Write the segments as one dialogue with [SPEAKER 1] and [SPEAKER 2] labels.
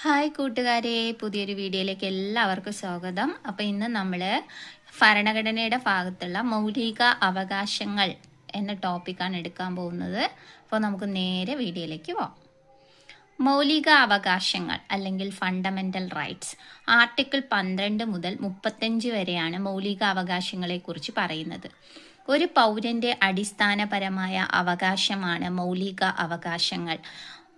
[SPEAKER 1] Hi കൂട്ടുകാരെ പുതിയൊരു വീഡിയോയിലേക്ക് എല്ലാവർക്കും സ്വാഗതം. അപ്പോൾ ഇന്ന് നമ്മൾ ഭരണഘടനയുടെ ഭാഗത്തുള്ള മൗലിക അവകാശങ്ങൾ എന്ന ടോപ്പിക്കാണ് എടുക്കാൻ പോകുന്നത്. അപ്പോൾ നമുക്ക് നേരെ വീഡിയോയിലേക്ക് പോകാം മൗലിക അവകാശങ്ങൾ അല്ലെങ്കിൽ ഫണ്ടമെന്റൽ റൈറ്റ്സ് ആർട്ടിക്കിൾ പന്ത്രണ്ട് മുതൽ മുപ്പത്തഞ്ച് വരെയാണ് മൗലിക അവകാശങ്ങളെ കുറിച്ച് പറയുന്നത്. ഒരു പൗരന്റെ അടിസ്ഥാനപരമായ അവകാശമാണ് മൗലിക അവകാശങ്ങൾ.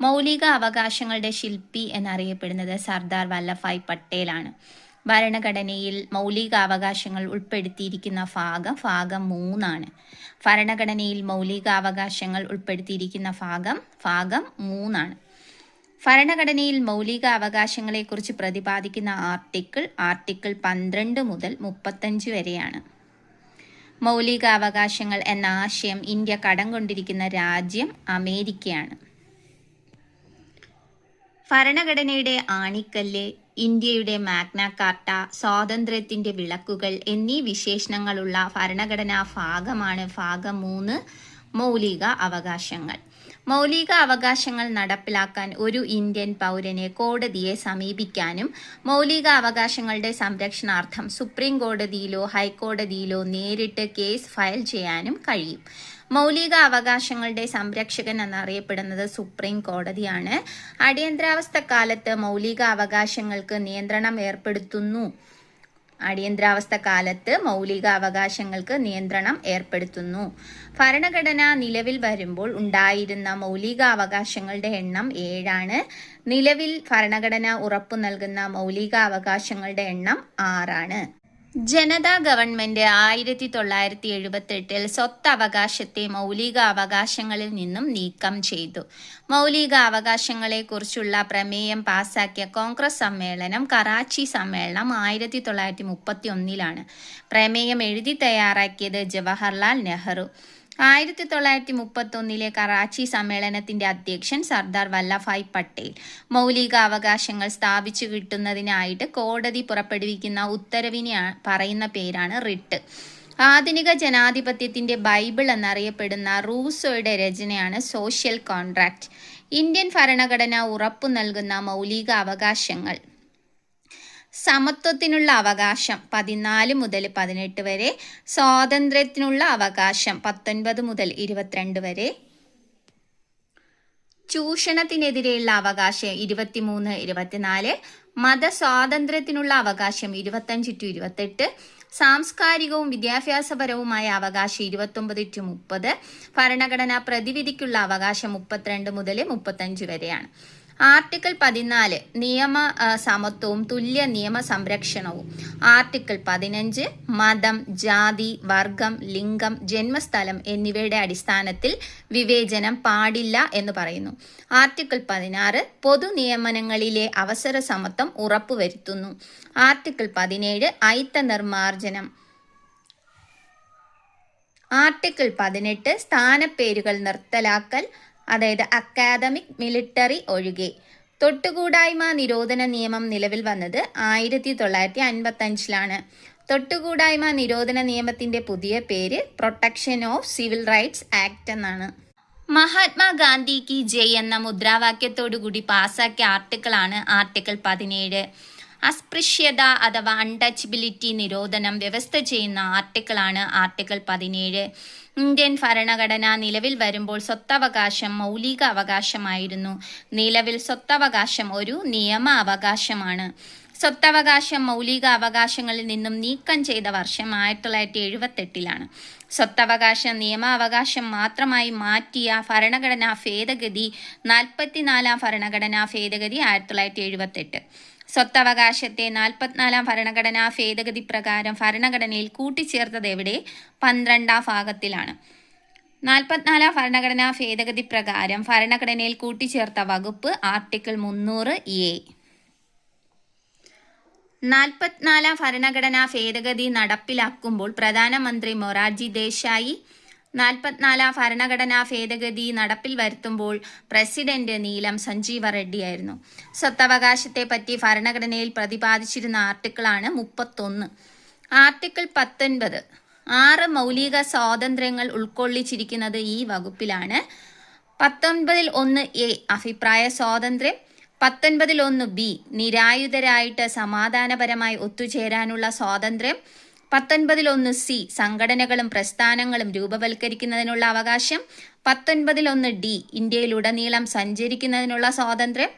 [SPEAKER 1] മൗലിക അവകാശങ്ങളുടെ ശില്പി എന്നറിയപ്പെടുന്നത് സർദാർ വല്ലഭായ് പട്ടേലാണ്. ഭരണഘടനയിൽ മൗലിക അവകാശങ്ങൾ ഉൾപ്പെടുത്തിയിരിക്കുന്ന ഭാഗം ഭാഗം മൂന്നാണ്. ഭരണഘടനയിൽ മൗലിക അവകാശങ്ങൾ ഉൾപ്പെടുത്തിയിരിക്കുന്ന ഭാഗം ഭാഗം മൂന്നാണ്. ഭരണഘടനയിൽ മൗലിക അവകാശങ്ങളെക്കുറിച്ച് പ്രതിപാദിക്കുന്ന ആർട്ടിക്കിൾ ആർട്ടിക്കിൾ പന്ത്രണ്ട് മുതൽ മുപ്പത്തഞ്ച് വരെയാണ്. മൗലിക അവകാശങ്ങൾ എന്ന ആശയം ഇന്ത്യ കടം കൊണ്ടിരിക്കുന്ന രാജ്യം അമേരിക്കയാണ്. ഭരണഘടനയുടെ ആണിക്കല്ല് ഇന്ത്യയുടെ മാഗ്ന കാർട്ട സ്വാതന്ത്ര്യത്തിന്റെ വിളക്കുകൾ എന്നീ വിശേഷണങ്ങളുള്ള ഭരണഘടനാ ഭാഗമാണ് ഭാഗം മൂന്ന് മൗലിക അവകാശങ്ങൾ. മൗലിക അവകാശങ്ങൾ നടപ്പിലാക്കാൻ ഒരു ഇന്ത്യൻ പൗരനെ കോടതിയെ സമീപിക്കാനും മൗലിക അവകാശങ്ങളുടെ സംരക്ഷണാർത്ഥം സുപ്രീം കോടതിയിലോ ഹൈക്കോടതിയിലോ നേരിട്ട് കേസ് ഫയൽ ചെയ്യാനും കഴിയും. മൗലിക അവകാശങ്ങളുടെ സംരക്ഷകൻ എന്നറിയപ്പെടുന്നത് സുപ്രീം കോടതിയാണ്. അടിയന്തരാവസ്ഥ കാലത്ത് മൗലിക അവകാശങ്ങൾക്ക് നിയന്ത്രണം ഏർപ്പെടുത്തുന്നു. അടിയന്തരാവസ്ഥ കാലത്ത് മൗലിക അവകാശങ്ങൾക്ക് നിയന്ത്രണം ഏർപ്പെടുത്തുന്നു. ഭരണഘടന നിലവിൽ വരുമ്പോൾ ഉണ്ടായിരുന്ന മൗലിക അവകാശങ്ങളുടെ എണ്ണം ഏഴാണ്. നിലവിൽ ഭരണഘടന ഉറപ്പു നൽകുന്ന മൗലിക അവകാശങ്ങളുടെ എണ്ണം ആറാണ്. ജനതാ ഗവൺമെന്റ് ആയിരത്തി തൊള്ളായിരത്തി എഴുപത്തെട്ടിൽ സ്വത്തവകാശത്തെ മൗലിക അവകാശങ്ങളിൽ നിന്നും നീക്കം ചെയ്തു. മൗലിക അവകാശങ്ങളെക്കുറിച്ചുള്ള പ്രമേയം പാസാക്കിയ കോൺഗ്രസ് സമ്മേളനം കറാച്ചി സമ്മേളനം ആയിരത്തി തൊള്ളായിരത്തി മുപ്പത്തി ഒന്നിലാണ് പ്രമേയം എഴുതി തയ്യാറാക്കിയത് ജവഹർലാൽ നെഹ്റു. ആയിരത്തി തൊള്ളായിരത്തി മുപ്പത്തൊന്നിലെ കറാച്ചി സമ്മേളനത്തിന്റെ അധ്യക്ഷൻ സർദാർ വല്ലഭായ് പട്ടേൽ. മൗലിക അവകാശങ്ങൾ സ്ഥാപിച്ചു കിട്ടുന്നതിനായിട്ട് കോടതി പുറപ്പെടുവിക്കുന്ന ഉത്തരവിനെ പറയുന്ന പേരാണ് റിട്ട്. ആധുനിക ജനാധിപത്യത്തിന്റെ ബൈബിൾ എന്നറിയപ്പെടുന്ന റൂസോയുടെ രചനയാണ് സോഷ്യൽ കോൺട്രാക്റ്റ് ഇന്ത്യൻ ഭരണഘടന ഉറപ്പു നൽകുന്ന മൗലിക അവകാശങ്ങൾ സമത്വത്തിനുള്ള അവകാശം പതിനാല് മുതൽ പതിനെട്ട് വരെ സ്വാതന്ത്ര്യത്തിനുള്ള അവകാശം പത്തൊൻപത് മുതൽ ഇരുപത്തിരണ്ട് വരെ. ചൂഷണത്തിനെതിരെയുള്ള അവകാശം ഇരുപത്തിമൂന്ന് ഇരുപത്തിനാല് മതസ്വാതന്ത്ര്യത്തിനുള്ള അവകാശം ഇരുപത്തഞ്ച് ടു ഇരുപത്തെട്ട് സാംസ്കാരികവും വിദ്യാഭ്യാസപരവുമായ അവകാശം ഇരുപത്തൊമ്പത് ടു മുപ്പത് ഭരണഘടനാ പ്രതിവിധിക്കുള്ള അവകാശം മുപ്പത്തിരണ്ട് മുതൽ മുപ്പത്തഞ്ച് വരെയാണ്. ആർട്ടിക്കിൾ പതിനാല് നിയമ സമത്വവും തുല്യ നിയമ സംരക്ഷണവും. ആർട്ടിക്കിൾ പതിനഞ്ച് മതം ജാതി വർഗം ലിംഗം ജന്മസ്ഥലം എന്നിവയുടെ അടിസ്ഥാനത്തിൽ വിവേചനം പാടില്ല എന്ന് പറയുന്നു. ആർട്ടിക്കിൾ പതിനാറ് പൊതു നിയമനങ്ങളിലെ അവസര സമത്വം ഉറപ്പുവരുത്തുന്നു. ആർട്ടിക്കിൾ പതിനേഴ് ഐത്ത നിർമാർജനം ആർട്ടിക്കിൾ പതിനെട്ട് സ്ഥാനപ്പേരുകൾ നിർത്തലാക്കൽ. അതായത് അക്കാദമിക് മിലിറ്ററി ഒഴികെ. തൊട്ടുകൂടായ്മ നിരോധന നിയമം നിലവിൽ വന്നത് ആയിരത്തി തൊള്ളായിരത്തി അൻപത്തി അഞ്ചിലാണ് തൊട്ടുകൂടായ്മ നിരോധന നിയമത്തിന്റെ പുതിയ പേര് protection of civil rights act എന്നാണ്. മഹാത്മാഗാന്ധി കി ജയ് എന്ന മുദ്രാവാക്യത്തോടുകൂടി പാസാക്കിയ ആർട്ടിക്കിളാണ് ആർട്ടിക്കിൾ പതിനേഴ്. അസ്പൃശ്യത അഥവാ അൺടച്ചബിലിറ്റി നിരോധനം വ്യവസ്ഥ ചെയ്യുന്ന ആർട്ടിക്കിളാണ് ആർട്ടിക്കിൾ പതിനേഴ്. ഇന്ത്യൻ ഭരണഘടന നിലവിൽ വരുമ്പോൾ സ്വത്തവകാശം മൗലിക അവകാശമായിരുന്നു. നിലവിൽ സ്വത്തവകാശം ഒരു നിയമ അവകാശമാണ്. സ്വത്തവകാശം മൗലിക അവകാശങ്ങളിൽ നിന്നും നീക്കം ചെയ്ത വർഷം ആയിരത്തി തൊള്ളായിരത്തി എഴുപത്തെട്ടിലാണ് സ്വത്തവകാശ നിയമാവകാശം മാത്രമായി മാറ്റിയ ഭരണഘടനാ ഭേദഗതി നാൽപ്പത്തിനാലാം ഭരണഘടനാ ഭേദഗതി ആയിരത്തി തൊള്ളായിരത്തി എഴുപത്തെട്ട് സ്വത്തവകാശത്തെ നാൽപ്പത്തിനാലാം ഭരണഘടനാ ഭേദഗതി പ്രകാരം ഭരണഘടനയിൽ കൂട്ടിച്ചേർത്തത് എവിടെ? പന്ത്രണ്ടാം ഭാഗത്തിലാണ്. നാൽപ്പത്തിനാലാം ഭരണഘടനാ ഭേദഗതി പ്രകാരം ഭരണഘടനയിൽ കൂട്ടിച്ചേർത്ത വകുപ്പ് ആർട്ടിക്കിൾ മുന്നൂറ് എ. നാൽപ്പത്തിനാലാം ഭരണഘടനാ ഭേദഗതി നടപ്പിലാക്കുമ്പോൾ പ്രധാനമന്ത്രി മൊറാർജി ദേശായി നാൽപ്പത്തിനാലാം ഭരണഘടനാ ഭേദഗതി നടപ്പിൽ വരുത്തുമ്പോൾ പ്രസിഡന്റ് നീലം സഞ്ജീവ റെഡ്ഡിയായിരുന്നു സ്വത്തവകാശത്തെ പറ്റി ഭരണഘടനയിൽ പ്രതിപാദിച്ചിരുന്ന ആർട്ടിക്കിളാണ് മുപ്പത്തൊന്ന്. ആർട്ടിക്കിൾ പത്തൊൻപത് ആറ് മൗലിക സ്വാതന്ത്ര്യങ്ങൾ ഉൾക്കൊള്ളിച്ചിരിക്കുന്നത് ഈ വകുപ്പിലാണ്. പത്തൊൻപതിൽ ഒന്ന് എ അഭിപ്രായ സ്വാതന്ത്ര്യം. പത്തൊൻപതിൽ ഒന്ന് ബി നിരായുധരായിട്ട് സമാധാനപരമായി ഒത്തുചേരാനുള്ള സ്വാതന്ത്ര്യം. പത്തൊൻപതിൽ ഒന്ന് സി സംഘടനകളും പ്രസ്ഥാനങ്ങളും രൂപവൽക്കരിക്കുന്നതിനുള്ള അവകാശം പത്തൊൻപതിലൊന്ന് ഡി ഇന്ത്യയിലുടനീളം സഞ്ചരിക്കുന്നതിനുള്ള സ്വാതന്ത്ര്യം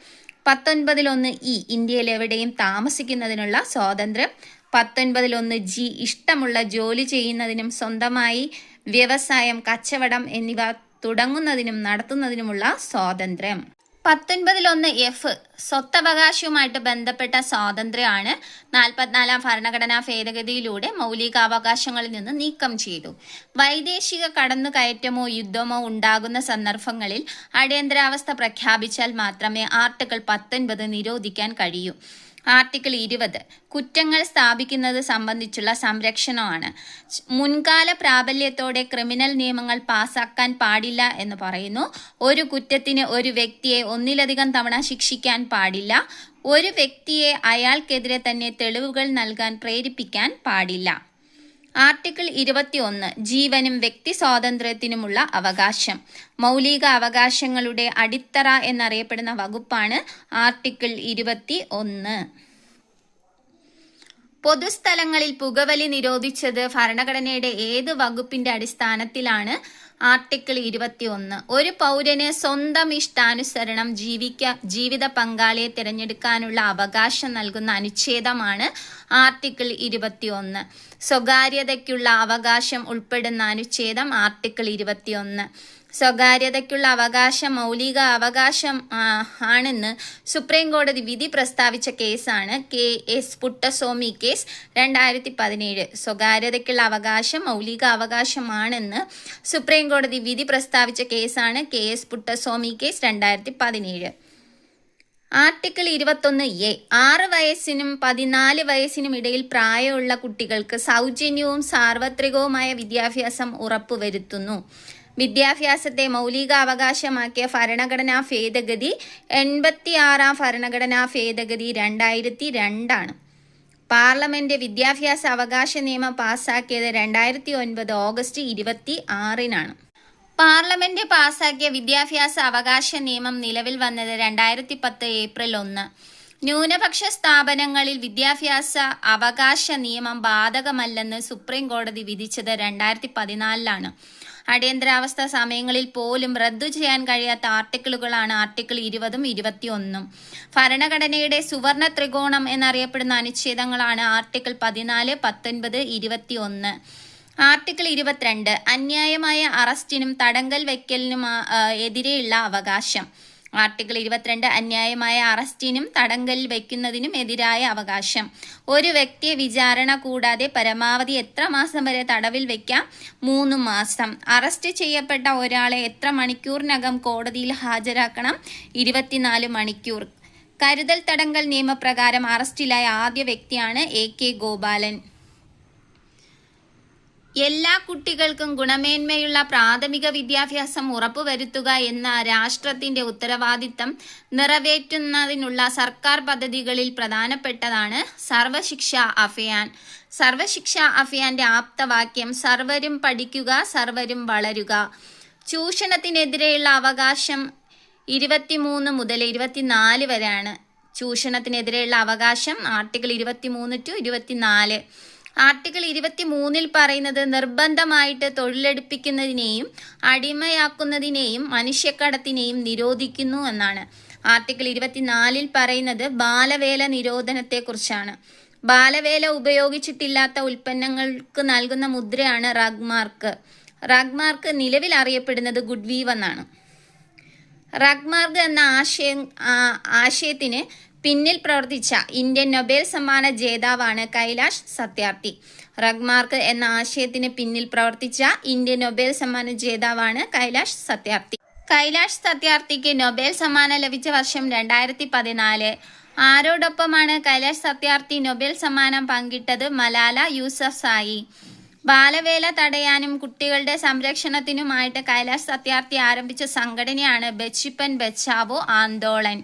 [SPEAKER 1] പത്തൊൻപതിലൊന്ന് ഇ ഇന്ത്യയിൽ എവിടെയും താമസിക്കുന്നതിനുള്ള സ്വാതന്ത്ര്യം പത്തൊൻപതിലൊന്ന് ജി ഇഷ്ടമുള്ള ജോലി ചെയ്യുന്നതിനും സ്വന്തമായി വ്യവസായം കച്ചവടം എന്നിവ തുടങ്ങുന്നതിനും നടത്തുന്നതിനുമുള്ള സ്വാതന്ത്ര്യം. പത്തൊൻപതിലൊന്ന് എഫ് സ്വത്തവകാശവുമായിട്ട് ബന്ധപ്പെട്ട സ്വാതന്ത്ര്യമാണ് നാൽപ്പത്തിനാലാം ഭരണഘടനാ ഭേദഗതിയിലൂടെ മൗലികാവകാശങ്ങളിൽ നിന്ന് നീക്കം ചെയ്തു. വൈദേശിക കടന്നുകയറ്റമോ യുദ്ധമോ ഉണ്ടാകുന്ന സന്ദർഭങ്ങളിൽ അടിയന്തരാവസ്ഥ പ്രഖ്യാപിച്ചാൽ മാത്രമേ ആർട്ടിക്കിൾ പത്തൊൻപത് നിരോധിക്കാൻ കഴിയൂ. ആർട്ടിക്കിൾ ഇരുപത്. കുറ്റങ്ങൾ സ്ഥാപിക്കുന്നത് സംബന്ധിച്ചുള്ള സംരക്ഷണമാണ്. മുൻകാല പ്രാബല്യത്തോടെ ക്രിമിനൽ നിയമങ്ങൾ പാസാക്കാൻ പാടില്ല എന്ന് പറയുന്നു. ഒരു കുറ്റത്തിന് ഒരു വ്യക്തിയെ ഒന്നിലധികം തവണ ശിക്ഷിക്കാൻ പാടില്ല. ഒരു വ്യക്തിയെ അയാൾക്കെതിരെ തന്നെ തെളിവുകൾ നൽകാൻ പ്രേരിപ്പിക്കാൻ പാടില്ല. ആർട്ടിക്കിൾ ഇരുപത്തിയൊന്ന് ജീവനും വ്യക്തി സ്വാതന്ത്ര്യത്തിനുമുള്ള അവകാശം. മൗലിക അവകാശങ്ങളുടെ അടിത്തറ എന്നറിയപ്പെടുന്ന വകുപ്പാണ് ആർട്ടിക്കിൾ ഇരുപത്തി ഒന്ന് പൊതുസ്ഥലങ്ങളിൽ പുകവലി നിരോധിച്ചത് ഭരണഘടനയുടെ ഏത് വകുപ്പിന്റെ അടിസ്ഥാനത്തിലാണ്? ആർട്ടിക്കിൾ ഇരുപത്തിയൊന്ന്. ഒരു പൗരന് സ്വന്തം ഇഷ്ടാനുസരണം ജീവിക്ക ജീവിത പങ്കാളിയെ തിരഞ്ഞെടുക്കാനുള്ള അവകാശം നൽകുന്ന അനുച്ഛേദമാണ് ആർട്ടിക്കിൾ ഇരുപത്തിയൊന്ന്. സ്വകാര്യതയ്ക്കുള്ള അവകാശം ഉൾപ്പെടുന്ന അനുച്ഛേദം ആർട്ടിക്കിൾ ഇരുപത്തിയൊന്ന്. സ്വകാര്യതയ്ക്കുള്ള അവകാശം മൗലിക അവകാശം ആണെന്ന് സുപ്രീം കോടതി വിധി പ്രസ്താവിച്ച കേസാണ് കെ എസ് പുട്ടസ്വാമി കേസ് രണ്ടായിരത്തി പതിനേഴ് സ്വകാര്യതയ്ക്കുള്ള അവകാശം മൗലിക അവകാശമാണെന്ന് സുപ്രീം കോടതി വിധി പ്രസ്താവിച്ച കേസാണ് കെ എസ് പുട്ടസ്വാമി കേസ് രണ്ടായിരത്തി പതിനേഴ് ആർട്ടിക്കിൾ ഇരുപത്തൊന്ന് എ ആറ് വയസ്സിനും പതിനാല് വയസ്സിനും ഇടയിൽ പ്രായമുള്ള കുട്ടികൾക്ക് സൗജന്യവും സാർവത്രികവുമായ വിദ്യാഭ്യാസം ഉറപ്പുവരുത്തുന്നു. വിദ്യാഭ്യാസത്തെ മൗലിക അവകാശമാക്കിയ ഭരണഘടനാ ഭേദഗതി എൺപത്തിയാറാം ഭരണഘടനാ ഭേദഗതി രണ്ടായിരത്തി രണ്ടാണ് പാർലമെന്റ് വിദ്യാഭ്യാസ അവകാശ നിയമം പാസാക്കിയത് രണ്ടായിരത്തി ഒൻപത് ഓഗസ്റ്റ് ഇരുപത്തി ആറിനാണ് പാർലമെന്റ് പാസാക്കിയ വിദ്യാഭ്യാസ അവകാശ നിയമം നിലവിൽ വന്നത് രണ്ടായിരത്തി പത്ത് ഏപ്രിൽ ഒന്ന്. ന്യൂനപക്ഷ സ്ഥാപനങ്ങളിൽ വിദ്യാഭ്യാസ അവകാശ നിയമം ബാധകമല്ലെന്ന് സുപ്രീം കോടതി വിധിച്ചത് രണ്ടായിരത്തി പതിനാലിലാണ് അടിയന്തരാവസ്ഥ സമയങ്ങളിൽ പോലും റദ്ദു ചെയ്യാൻ കഴിയാത്ത ആർട്ടിക്കിളുകളാണ് ആർട്ടിക്കിൾ ഇരുപതും ഇരുപത്തിയൊന്നും. ഭരണഘടനയുടെ സുവർണ ത്രികോണം എന്നറിയപ്പെടുന്ന അനുച്ഛേദങ്ങളാണ് ആർട്ടിക്കിൾ പതിനാല് പത്തൊൻപത് ഇരുപത്തിയൊന്ന്. ആർട്ടിക്കിൾ ഇരുപത്തിരണ്ട് അന്യായമായ അറസ്റ്റിനും തടങ്കൽ ആ, എതിരെയുള്ള അവകാശം. ആർട്ടിക്കിൾ ഇരുപത്തിരണ്ട് അന്യായമായ അറസ്റ്റിനും തടങ്കലിൽ വയ്ക്കുന്നതിനും എതിരായ അവകാശം. ഒരു വ്യക്തിയെ വിചാരണ കൂടാതെ പരമാവധി എത്ര മാസം വരെ തടവിൽ വയ്ക്കാം മൂന്ന് മാസം. അറസ്റ്റ് ചെയ്യപ്പെട്ട ഒരാളെ എത്ര മണിക്കൂറിനകം കോടതിയിൽ ഹാജരാക്കണം? ഇരുപത്തിനാല് മണിക്കൂർ. കരുതൽ തടങ്കൽ നിയമപ്രകാരം അറസ്റ്റിലായ ആദ്യ വ്യക്തിയാണ് എ കെ ഗോപാലൻ. എല്ലാ കുട്ടികൾക്കും ഗുണമേന്മയുള്ള പ്രാഥമിക വിദ്യാഭ്യാസം ഉറപ്പുവരുത്തുക എന്ന രാഷ്ട്രത്തിന്റെ ഉത്തരവാദിത്തം നിറവേറ്റുന്നതിനുള്ള സർക്കാർ പദ്ധതികളിൽ പ്രധാനപ്പെട്ടതാണ് സർവശിക്ഷ അഭിയാൻ. സർവശിക്ഷ അഭിയാന്റെ ആപ്തവാക്യം സർവരും പഠിക്കുക സർവരും വളരുക. ചൂഷണത്തിനെതിരെയുള്ള അവകാശം ഇരുപത്തിമൂന്ന് മുതൽ ഇരുപത്തിനാല് വരെയാണ്. ചൂഷണത്തിനെതിരെയുള്ള അവകാശം ആർട്ടിക്കിൾ ഇരുപത്തിമൂന്ന് ടു ഇരുപത്തിനാല്. ആർട്ടിക്കിൾ ഇരുപത്തി മൂന്നിൽ പറയുന്നത് നിർബന്ധമായിട്ട് തൊഴിലെടുപ്പിക്കുന്നതിനെയും അടിമയാക്കുന്നതിനെയും മനുഷ്യക്കടത്തിനെയും നിരോധിക്കുന്നു എന്നാണ്. ആർട്ടിക്കിൾ ഇരുപത്തിനാലിൽ പറയുന്നത് ബാലവേല നിരോധനത്തെക്കുറിച്ചാണ്. ബാലവേല ഉപയോഗിച്ചിട്ടില്ലാത്ത ഉൽപ്പന്നങ്ങൾക്ക് നൽകുന്ന മുദ്രയാണ് റഗ്മാർക്ക് റഗ്മാർക്ക് നിലവിൽ അറിയപ്പെടുന്നത് ഗുഡ്വീവ് എന്നാണ്. റഗ്മാർഗ് എന്ന ആശയം ആശയത്തിന് പിന്നിൽ പ്രവർത്തിച്ച ഇന്ത്യൻ നൊബേൽ സമ്മാന ജേതാവാണ് കൈലാഷ് സത്യാർത്ഥി റഗ്മാർക്ക് എന്ന ആശയത്തിന് പിന്നിൽ പ്രവർത്തിച്ച ഇന്ത്യൻ നൊബേൽ സമ്മാന ജേതാവാണ് കൈലാഷ് സത്യാർത്ഥി കൈലാഷ് സത്യാർത്ഥിക്ക് നൊബേൽ സമ്മാനം ലഭിച്ച വർഷം രണ്ടായിരത്തി പതിനാല് ആരോടൊപ്പമാണ് കൈലാഷ് സത്യാർത്ഥി നൊബേൽ സമ്മാനം പങ്കിട്ടത് മലാല യൂസഫ് സായി ബാലവേല തടയാനും കുട്ടികളുടെ സംരക്ഷണത്തിനുമായിട്ട് കൈലാഷ് സത്യാർത്ഥി ആരംഭിച്ച സംഘടനയാണ് ബച്ചിപ്പൻ ബച്ചാവോ ആന്തോളൻ.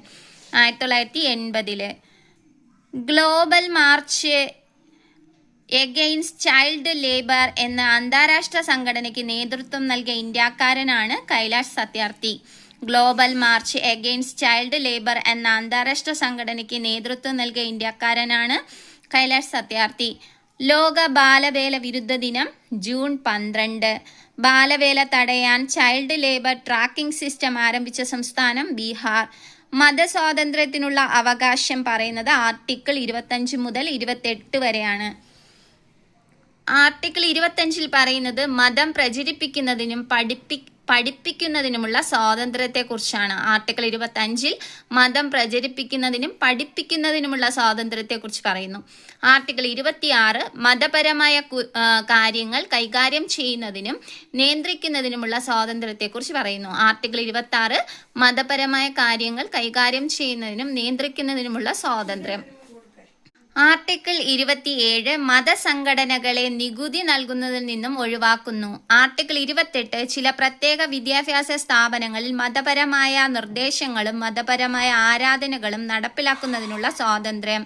[SPEAKER 1] ആയിരത്തി തൊള്ളായിരത്തി എൺപതിൽ global march against child labour എന്ന അന്താരാഷ്ട്ര സംഘടനയ്ക്ക് നേതൃത്വം നൽകിയ ഇന്ത്യക്കാരനാണ് Kailash Satyarthi. Global march against child labour എന്ന അന്താരാഷ്ട്ര സംഘടനയ്ക്ക് നേതൃത്വം നൽകിയ ഇന്ത്യക്കാരനാണ് കൈലാഷ് സത്യാർത്ഥി. ലോക ബാലവേല വിരുദ്ധ ദിനം ജൂൺ പന്ത്രണ്ട്. ബാലവേല തടയാൻ ചൈൽഡ് ലേബർ ട്രാക്കിംഗ് സിസ്റ്റം ആരംഭിച്ച സംസ്ഥാനം ബീഹാർ. മതസ്വാതന്ത്ര്യത്തിനുള്ള അവകാശം പറയുന്നത് ആർട്ടിക്കിൾ ഇരുപത്തഞ്ച് മുതൽ ഇരുപത്തെട്ട് വരെയാണ്. ആർട്ടിക്കിൾ ഇരുപത്തഞ്ചിൽ പറയുന്നത് മതം പ്രചരിപ്പിക്കുന്നതിനും പഠിപ്പി പഠിപ്പിക്കുന്നതിനുമുള്ള സ്വാതന്ത്ര്യത്തെക്കുറിച്ചാണ് ആർട്ടിക്കിൾ ഇരുപത്തഞ്ചിൽ മതം പ്രചരിപ്പിക്കുന്നതിനും പഠിപ്പിക്കുന്നതിനുമുള്ള സ്വാതന്ത്ര്യത്തെക്കുറിച്ച് പറയുന്നു. ആർട്ടിക്കിൾ ഇരുപത്തിയാറ് മതപരമായ കാര്യങ്ങൾ കൈകാര്യം ചെയ്യുന്നതിനും നിയന്ത്രിക്കുന്നതിനുമുള്ള സ്വാതന്ത്ര്യത്തെക്കുറിച്ച് പറയുന്നു. ആർട്ടിക്കിൾ ഇരുപത്തി മതപരമായ കാര്യങ്ങൾ കൈകാര്യം ചെയ്യുന്നതിനും നിയന്ത്രിക്കുന്നതിനുമുള്ള സ്വാതന്ത്ര്യം. ആർട്ടിക്കിൾ ഇരുപത്തിയേഴ് മതസംഘടനകളെ നികുതി നൽകുന്നതിൽ നിന്നും ഒഴിവാക്കുന്നു. ആർട്ടിക്കിൾ ഇരുപത്തെട്ട് ചില പ്രത്യേക വിദ്യാഭ്യാസ സ്ഥാപനങ്ങളിൽ മതപരമായ നിർദ്ദേശങ്ങളും മതപരമായ ആരാധനകളും നടപ്പിലാക്കുന്നതിനുള്ള സ്വാതന്ത്ര്യം.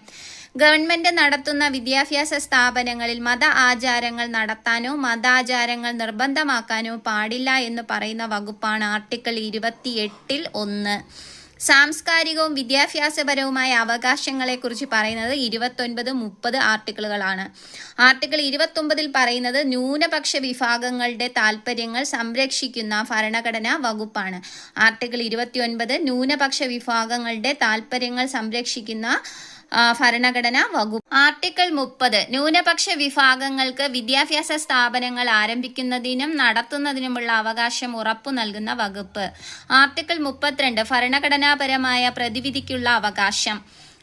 [SPEAKER 1] ഗവൺമെന്റ് നടത്തുന്ന വിദ്യാഭ്യാസ സ്ഥാപനങ്ങളിൽ മത ആചാരങ്ങൾ നടത്താനോ മതാചാരങ്ങൾ നിർബന്ധമാക്കാനോ പാടില്ല എന്ന് പറയുന്ന വകുപ്പാണ് ആർട്ടിക്കിൾ ഇരുപത്തിയെട്ടിൽ ഒന്ന്. സാംസ്കാരികവും വിദ്യാഭ്യാസപരവുമായ അവകാശങ്ങളെക്കുറിച്ച് പറയുന്നത് ഇരുപത്തൊൻപത് മുപ്പത് ആർട്ടിക്കിളുകളാണ്. ആർട്ടിക്കിൾ ഇരുപത്തൊമ്പതിൽ പറയുന്നത് ന്യൂനപക്ഷ വിഭാഗങ്ങളുടെ താൽപ്പര്യങ്ങൾ സംരക്ഷിക്കുന്ന ഭരണഘടനാ വകുപ്പാണ്. ആർട്ടിക്കിൾ ഇരുപത്തിയൊൻപത് ന്യൂനപക്ഷ വിഭാഗങ്ങളുടെ താൽപ്പര്യങ്ങൾ സംരക്ഷിക്കുന്ന ഭരണഘടനാ വകുപ്പ്. ആർട്ടിക്കിൾ മുപ്പത് ന്യൂനപക്ഷ വിഭാഗങ്ങൾക്ക് വിദ്യാഭ്യാസ സ്ഥാപനങ്ങൾ ആരംഭിക്കുന്നതിനും നടത്തുന്നതിനുമുള്ള അവകാശം ഉറപ്പു നൽകുന്ന വകുപ്പ്. ആർട്ടിക്കിൾ മുപ്പത്തിരണ്ട് ഭരണഘടനാപരമായ പ്രതിവിധിക്കുള്ള അവകാശം.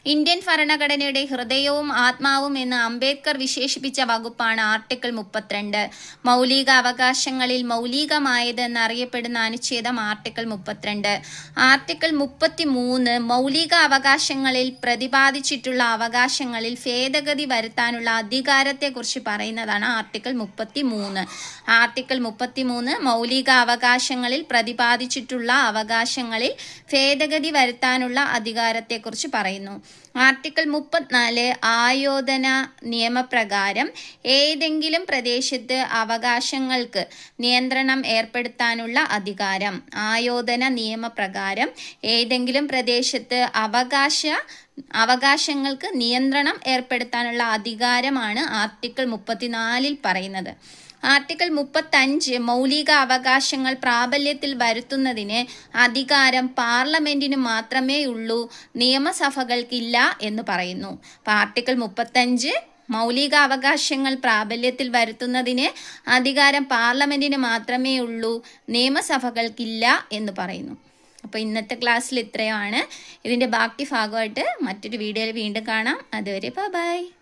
[SPEAKER 1] ഇന്ത്യൻ ഭരണഘടനയുടെ ഹൃദയവും ആത്മാവും എന്ന് അംബേദ്കർ വിശേഷിപ്പിച്ച വകുപ്പാണ് ആർട്ടിക്കിൾ മുപ്പത്തിരണ്ട്. മൗലിക അവകാശങ്ങളിൽ മൗലികമായത് എന്നറിയപ്പെടുന്ന അനുച്ഛേദം ആർട്ടിക്കിൾ മുപ്പത്തിരണ്ട്. ആർട്ടിക്കിൾ മുപ്പത്തി മൂന്ന് മൗലിക അവകാശങ്ങളിൽ പ്രതിപാദിച്ചിട്ടുള്ള അവകാശങ്ങളിൽ ഭേദഗതി വരുത്താനുള്ള അധികാരത്തെക്കുറിച്ച് പറയുന്നതാണ് ആർട്ടിക്കിൾ മുപ്പത്തി മൂന്ന് ആർട്ടിക്കിൾ മുപ്പത്തി മൂന്ന് മൗലിക അവകാശങ്ങളിൽ പ്രതിപാദിച്ചിട്ടുള്ള അവകാശങ്ങളിൽ ഭേദഗതി വരുത്താനുള്ള അധികാരത്തെക്കുറിച്ച് പറയുന്നു. ആർട്ടിക്കിൾ മുപ്പത്തിനാല് ആയോധന നിയമപ്രകാരം ഏതെങ്കിലും പ്രദേശത്ത് അവകാശങ്ങൾക്ക് നിയന്ത്രണം ഏർപ്പെടുത്താനുള്ള അധികാരം. ആയോധന നിയമപ്രകാരം ഏതെങ്കിലും പ്രദേശത്ത് അവകാശ അവകാശങ്ങൾക്ക് നിയന്ത്രണം ഏർപ്പെടുത്താനുള്ള അധികാരമാണ് ആർട്ടിക്കിൾ മുപ്പത്തിനാലിൽ പറയുന്നത്. ആർട്ടിക്കിൾ മുപ്പത്തഞ്ച് മൗലിക അവകാശങ്ങൾ പ്രാബല്യത്തിൽ വരുത്തുന്നതിന് അധികാരം പാർലമെന്റിന് മാത്രമേ ഉള്ളൂ നിയമസഭകൾക്കില്ല എന്ന് പറയുന്നു. അപ്പോൾ ആർട്ടിക്കിൾ മുപ്പത്തഞ്ച് മൗലിക അവകാശങ്ങൾ പ്രാബല്യത്തിൽ വരുത്തുന്നതിന് അധികാരം പാർലമെന്റിന് മാത്രമേ ഉള്ളൂ നിയമസഭകൾക്കില്ല എന്ന് പറയുന്നു. അപ്പോൾ ഇന്നത്തെ ക്ലാസ്സിൽ ഇത്രയുമാണ്. ഇതിന്റെ ബാക്കി ഭാഗമായിട്ട് മറ്റൊരു വീഡിയോയിൽ വീണ്ടും കാണാം. അതുവരെ ബൈ.